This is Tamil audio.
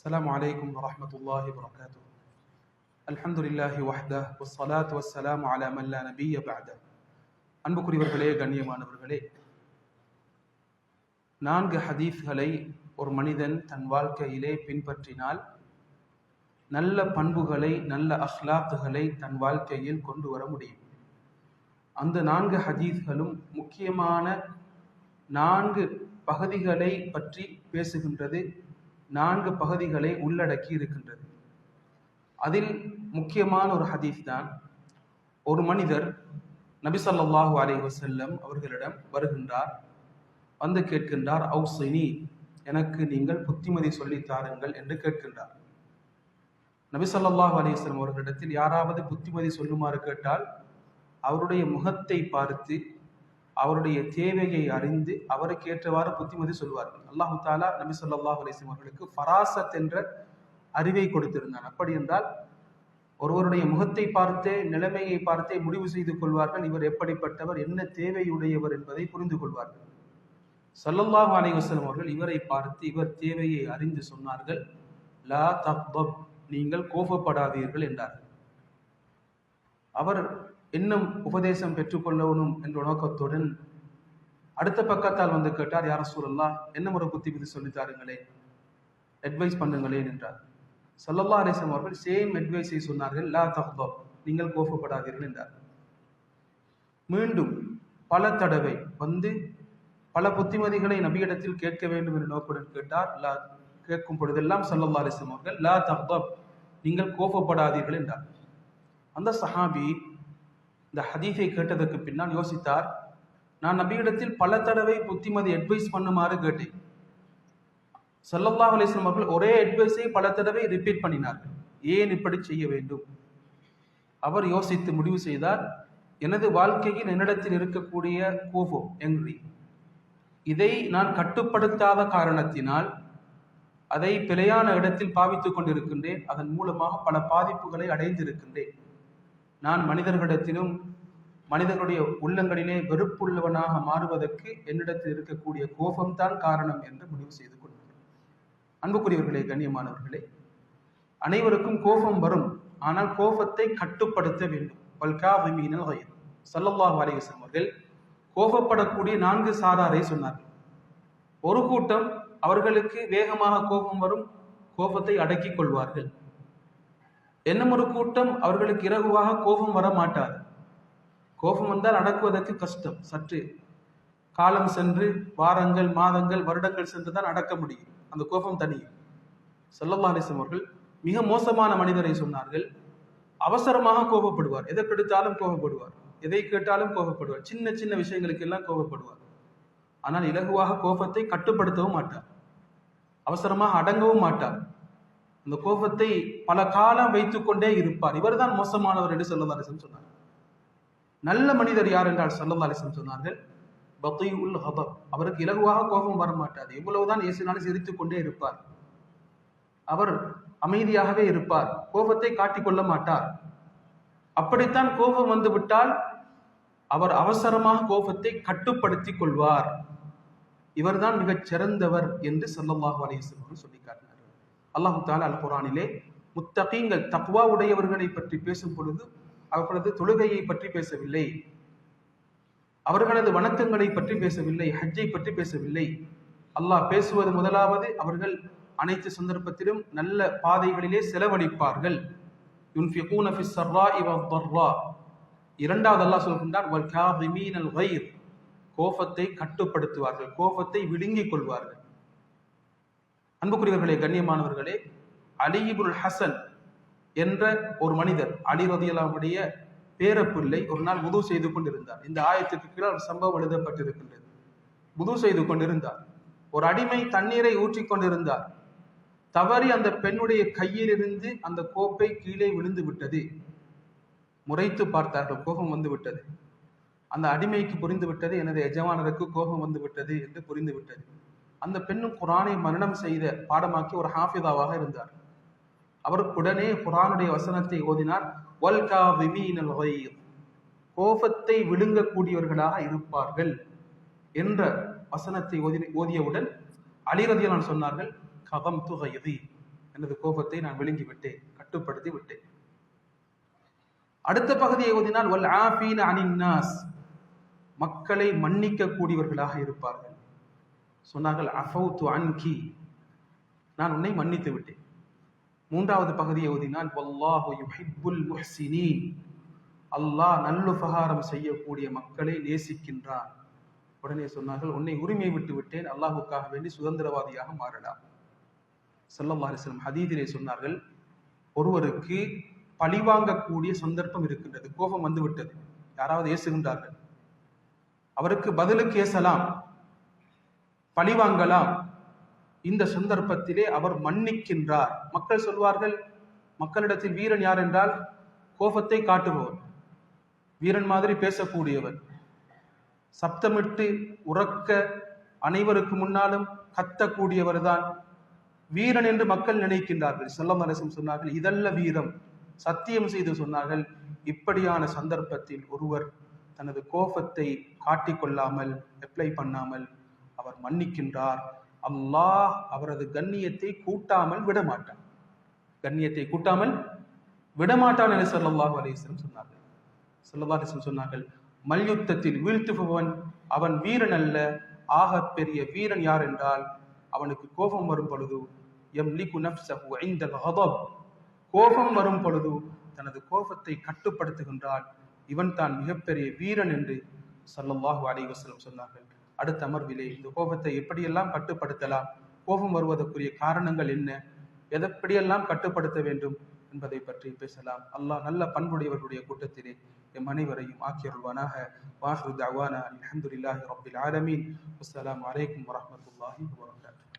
السلام عليكم ورحمة الله وبركاته الحمد لله وحده والصلاة والسلام على من لا نبي بعده அன்புக்குரியவர்களே கண்ணியமானவர்களே நான்கு ஹதீஸ்களை ஒரு மனிதன் தன் வாழ்க்கையிலே பின்பற்றினால் நல்ல பண்புகளை நல்ல அஹ்லாக்குகளை தன் வாழ்க்கையில் கொண்டு வர முடியும் அந்த நான்கு ஹதீஸ்களும் முக்கியமான நான்கு பகுதிகளை பற்றி பேசுகின்றது நான்கு பகுதிகளை உள்ளடக்கி இருக்கின்றது. அதில் முக்கியமான ஒரு ஹதீஸ் தான் ஒரு மனிதர் நபி ஸல்லல்லாஹு அலைஹி அவர்களிடம் வருகின்றார் வந்து கேட்கின்றார் அவுசினி எனக்கு நீங்கள் புத்திமதி சொல்லித் தாருங்கள் என்று கேட்கின்றார். நபி ஸல்லல்லாஹு அலைஹி வஸல்லம் அவர்களிடத்தில் யாராவது புத்திமதி சொல்லுமாறு கேட்டால் அவருடைய முகத்தை பார்த்து அவருடைய தேவையை அறிந்து அவருக்கு ஏற்றவாறு புத்திமதி சொல்வார்கள். அல்லாஹு தாலா நபி சொல்லாஹ் அலைஹி அவர்களுக்கு ஃபராசத் என்ற அறிவை கொடுத்திருந்தான் அப்படி என்றால் ஒருவருடைய முகத்தை பார்த்தே நிலைமையை பார்த்தே முடிவு செய்து கொள்வார்கள். இவர் எப்படிப்பட்டவர் என்ன தேவையுடையவர் என்பதை புரிந்து கொள்வார்கள். சல்லல்லாஹ் அலைஹி அவர்கள் இவரை பார்த்து இவர் தேவையை அறிந்து சொன்னார்கள். லா தக்தப் நீங்கள் கோபப்படாதீர்கள் என்றார்கள். அவர் இன்னும் உபதேசம் பெற்றுக்கொள்ளணும் என்ற நோக்கத்துடன் அடுத்த பக்கத்தால் வந்து கேட்டார் யார சூழல்லா என்ன ஒரு புத்திமதி சொல்லித் தாருங்களே? அட்வைஸ் பண்ணுங்களேன் என்றார். சல்லல்லா அலிஸ்லாம் அவர்கள் சேம் அட்வைஸை சொன்னார்கள் லா தஹ்தப் நீங்கள் கோபப்படாதீர்கள் என்றார். மீண்டும் பல தடவை வந்து பல புத்திமதிகளை நபியிடத்தில் கேட்க வேண்டும் என்ற நோக்குடன் கேட்டார். லா கேட்கும் பொழுதெல்லாம் சல்லல்லா அலிஸ்லாம் அவர்கள் லா தஹ்தப் நீங்கள் கோபப்படாதீர்கள் என்றார். அந்த சஹாபி இந்த ஹதீஃபை கேட்டதற்கு பின்னால் யோசித்தார் நான் நபியிடத்தில் பல தடவை புத்திமதி அட்வைஸ் பண்ணுமாறு கேட்டேன். சல்லல்லாஹ் அலிஸ்லாம் அவர்கள் ஒரே அட்வைஸை பல தடவை ரிப்பீட் பண்ணினார்கள். ஏன் இப்படி செய்ய வேண்டும்? அவர் யோசித்து முடிவு செய்தார் எனது வாழ்க்கையில் என்னிடத்தில் இருக்கக்கூடிய கோபம் எங்ரி இதை நான் கட்டுப்படுத்தாத காரணத்தினால் அதை பிழையான இடத்தில் பாவித்துக் கொண்டிருக்கின்றேன். அதன் மூலமாக பல பாதிப்புகளை அடைந்திருக்கின்றேன். நான் மனிதர்களிடத்திலும் மனிதர்களுடைய உள்ளங்களிலே வெறுப்புள்ளவனாக மாறுவதற்கு என்னிடத்தில் இருக்கக்கூடிய கோபம்தான் காரணம் என்று முடிவு செய்து கொண்டேன் அன்புக்குரியவர்களே கண்ணியமானவர்களே அனைவருக்கும் கோபம் வரும் ஆனால் கோபத்தை கட்டுப்படுத்த வேண்டும். சல்லல்லாஹ் கயிர். அவர்கள் கோபப்படக்கூடிய நான்கு சாராரை சொன்னார்கள். ஒரு கூட்டம் அவர்களுக்கு வேகமாக கோபம் வரும் கோபத்தை அடக்கிக் கொள்வார்கள். என்னும் ஒரு கூட்டம் அவர்களுக்கு இரகுவாக கோபம் வர மாட்டார் கோபம் வந்தால் அடக்குவதற்கு கஷ்டம். சற்று காலம் சென்று வாரங்கள் மாதங்கள் வருடங்கள் சென்று தான் அடக்க முடியும். அந்த கோபம் தனியும். செல்லல்லா அலிசம் அவர்கள் மிக மோசமான மனிதரை சொன்னார்கள். அவசரமாக கோபப்படுவார். எதை கெடுத்தாலும் கோபப்படுவார். எதை கேட்டாலும் கோபப்படுவார். சின்ன சின்ன விஷயங்களுக்கு எல்லாம் கோபப்படுவார். ஆனால் இலகுவாக கோபத்தை கட்டுப்படுத்தவும் மாட்டார். அவசரமாக அடங்கவும் மாட்டார். அந்த கோபத்தை பல காலம் வைத்துக்கொண்டே இருப்பார். இவர்தான் மோசமானவர் என்று சொல்லல்லா அலிசம் சொன்னார். நல்ல மனிதர் யார் என்றால் சல்லல்லா அலிசம் சொன்னார்கள். உல் ஹபப் அவருக்கு இலகுவாக கோபம் வர மாட்டாது எவ்வளவுதான் இயேசுனாலும் சிரித்து கொண்டே இருப்பார். அவர் அமைதியாகவே இருப்பார். கோபத்தை காட்டிக்கொள்ள மாட்டார். அப்படித்தான் கோபம் வந்துவிட்டால் அவர் அவசரமாக கோபத்தை கட்டுப்படுத்திக் கொள்வார். இவர்தான் மிகச் சிறந்தவர் என்று சல்லல்லாஹு அலிஸ்லம் சொல்லி காட்டினார் அல்லாஹு தாலா அல் குரானிலே முத்தகீங்கள் தக்வா உடையவர்களை பற்றி பேசும் பொழுது அவர்களது தொழுகையை பற்றி பேசவில்லை. அவர்களது வணக்கங்களை பற்றி பேசவில்லை. ஹஜ்ஜை பற்றி பேசவில்லை. அல்லாஹ் பேசுவது முதலாவது அவர்கள் அனைத்து சந்தர்ப்பத்திலும் நல்ல பாதைகளிலே செலவழிப்பார்கள். இரண்டாவது அல்லாஹ் சொல்கின்றார் கோபத்தை கட்டுப்படுத்துவார்கள். கோபத்தை விழுங்கிக் கொள்வார்கள். அன்புக்குரியவர்களே கண்ணியமானவர்களே அலிபுல் ஹசன் என்ற ஒரு மனிதர் அலி ரதியலாவுடைய பேரப்பிள்ளை ஒரு நாள் உது செய்து கொண்டிருந்தார். இந்த ஆயத்துக்கு கீழே ஒரு சம்பவம் எழுதப்பட்டிருக்கின்றது. உது செய்து கொண்டிருந்தார். ஒரு அடிமை தண்ணீரை ஊற்றி கொண்டிருந்தார். தவறி அந்த பெண்ணுடைய கையிலிருந்து அந்த கோப்பை கீழே விழுந்து விட்டது. முறைத்து பார்த்தார்கள் கோபம் வந்து விட்டது. அந்த அடிமைக்கு புரிந்து விட்டது எனது எஜமானருக்கு கோபம் வந்து விட்டது என்று புரிந்து விட்டது. அந்த பெண்ணும் குரானை மரணம் செய்த பாடமாக்கி ஒரு ஹாஃபிதாவாக இருந்தார். அவர் உடனே குரானுடைய வசனத்தை ஓதினார் கோபத்தை விழுங்கக்கூடியவர்களாக இருப்பார்கள் என்ற வசனத்தை ஓதி ஓதியவுடன் நான் சொன்னார்கள் கதம் துகையதி எனது கோபத்தை நான் விழுங்கி விட்டேன் கட்டுப்படுத்தி விட்டேன். அடுத்த பகுதியை ஓதினால் வல் ஆஃபீன அனின்னாஸ் மக்களை மன்னிக்க கூடியவர்களாக இருப்பார்கள். சொன்னார்கள் அஃபௌத்து அன்கி. நான் உன்னை மன்னித்து விட்டேன். மூன்றாவது பகுதியை ஓதினான் வல்லாஹு யுஹிப்புல் முஹ்சினீன். அல்லாஹ் நல்லுபகாரம் செய்யக்கூடிய மக்களை நேசிக்கின்றான். உடனே சொன்னார்கள் உன்னை உரிமை விட்டு விட்டேன். அல்லாஹுக்காக வேண்டி சுதந்திரவாதியாக மாறலாம். சல்லல்லாஹு அலைஹி ஹதீதிலே சொன்னார்கள் ஒருவருக்கு பழிவாங்கக்கூடிய சந்தர்ப்பம் இருக்கின்றது. கோபம் வந்துவிட்டது யாராவது ஏசுகின்றார்கள் அவருக்கு பதிலுக்கு ஏசலாம். பழிவாங்கலாம். இந்த சந்தர்ப்பத்திலே அவர் மன்னிக்கின்றார். மக்கள் சொல்வார்கள் மக்களிடத்தில் வீரன் யார் என்றால் கோபத்தை காட்டுபவர். வீரன் மாதிரி பேசக்கூடியவர். சப்தமிட்டு உறக்க அனைவருக்கு முன்னாலும் கத்தக்கூடியவர் தான் வீரன் என்று மக்கள் நினைக்கின்றார்கள். செல்லம் அரசும் சொன்னார்கள் இதல்ல வீரம். சத்தியம் செய்து சொன்னார்கள் இப்படியான சந்தர்ப்பத்தில் ஒருவர் தனது கோபத்தை காட்டிக்கொள்ளாமல் அப்ளை பண்ணாமல் அவர் மன்னிக்கின்றார். அல்லாஹ் அவரது கண்ணியத்தை கூட்டாமல் விடமாட்டான். கண்ணியத்தை கூட்டாமல் விடமாட்டான் என சொல்லல்லாஹு அலிஸ்லம் சொன்னார்கள். சொல்லல்லா அலிஸ்லம் சொன்னார்கள் மல்யுத்தத்தில் வீழ்த்துபவன் அவன் வீரன் அல்ல ஆக பெரிய வீரன் யார் என்றால் அவனுக்கு கோபம் வரும் பொழுது எம் லிகு நப்சஹு ஐந்தல் ஹதப் கோபம் வரும் பொழுது தனது கோபத்தை கட்டுப்படுத்துகின்றான். இவன் தான் மிகப்பெரிய வீரன் என்று சல்லல்லாஹு அலைஹி சொன்னார்கள். அடுத்த அமர்விலே இந்த கோபத்தை எப்படியெல்லாம் கட்டுப்படுத்தலாம்? கோபம் வருவதற்குரிய காரணங்கள் என்ன? எதப்படியெல்லாம் கட்டுப்படுத்த வேண்டும் என்பதை பற்றி பேசலாம். அல்லாஹ் நல்ல பண்புடையவர்களுடைய கூட்டத்திலே எம் அனைவரையும் ஆக்கியருள்வானாக. வாஹு தவானா அலமதுல்லாஹி ரபில் ஆலமீன். அஸ்லாம் வலைக்கம் வரமத்துல்லாஹி வரகாத்து